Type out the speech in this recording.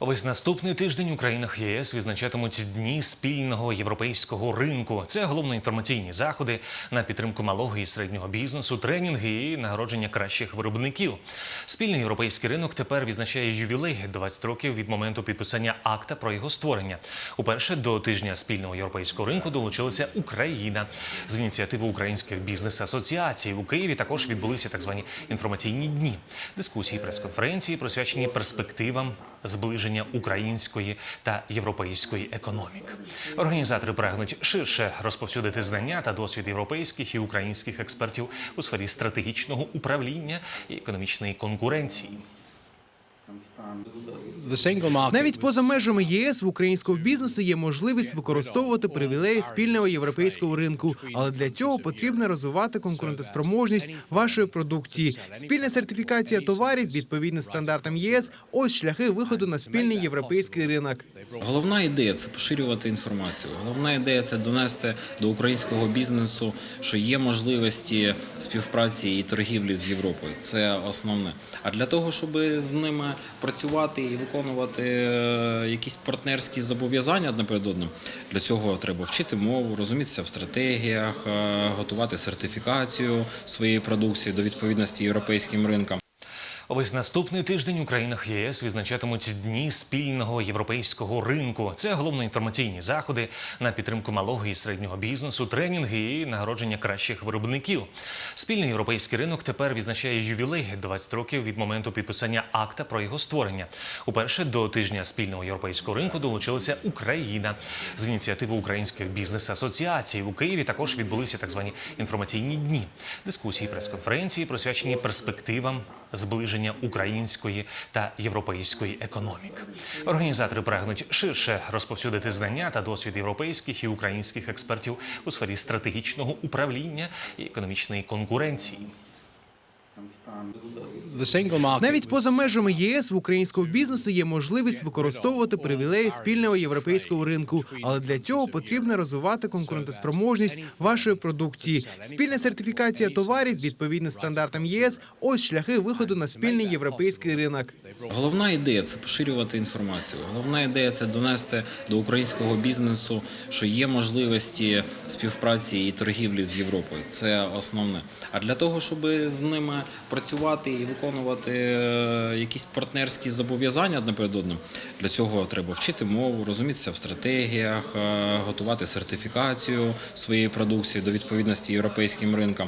Весь наступний тиждень у країнах ЄС відзначатимуть дні спільного європейського ринку. Це головно-інформаційні заходи на підтримку малого і середнього бізнесу, тренінги і нагородження кращих виробників. Спільний європейський ринок тепер відзначає ювілей 20 років від моменту підписання акта про його створення. Уперше до тижня спільного європейського ринку долучилася Україна. З ініціативи українських бізнес-асоціацій у Києві також відбулися так звані інформаційні дні. Дискусії, прес-конференції присвячені перспективам зближення української та європейської економік. Організатори прагнуть ширше розповсюдити знання та досвід європейських і українських експертів у сфері стратегічного управління і економічної конкуренції. Навіть поза межами ЄС в українського бізнесу є можливість використовувати привілеї спільного європейського ринку, але для цього потрібно розвивати конкурентоспроможність вашої продукції. Спільна сертифікація товарів відповідно стандартам ЄС. Ось шляхи виходу на спільний європейський ринок. Головна ідея це поширювати інформацію. Головна ідея це донести до українського бізнесу, що є можливості співпраці і торгівлі з Європою. Це основне. А для того, щоб з ними працювати і виконувати е, якісь партнерські зобов'язання одне перед одним, для цього треба вчити мову, розумітися в стратегіях, е, готувати сертифікацію своєї продукції до відповідності європейським ринкам. Весь наступний тиждень у країнах ЄС відзначатимуть дні спільного європейського ринку. Це головно-інформаційні заходи на підтримку малого і середнього бізнесу, тренінги і нагородження кращих виробників. Спільний європейський ринок тепер відзначає ювілей 20 років від моменту підписання акта про його створення. Уперше до тижня спільного європейського ринку долучилася Україна. З ініціативи українських бізнес-асоціацій у Києві також відбулися так звані інформаційні дні. Дискусії, прес-конференції присвячені перспективам зближення української та європейської економік. Організатори прагнуть ширше розповсюдити знання та досвід європейських і українських експертів у сфері стратегічного управління і економічної конкуренції. Навіть поза межами ЄС в українського бізнесу є можливість використовувати привілеї спільного європейського ринку, але для цього потрібно розвивати конкурентоспроможність вашої продукції. Спільна сертифікація товарів відповідно стандартам ЄС. Ось шляхи виходу на спільний європейський ринок. Головна ідея це поширювати інформацію. Головна ідея це донести до українського бізнесу, що є можливості співпраці і торгівлі з Європою. Це основне. А для того, щоб з ними працювати і виконувати е, якісь партнерські зобов'язання одне перед одним, для цього треба вчити мову, розумітися в стратегіях, е, готувати сертифікацію своєї продукції до відповідності європейським ринкам.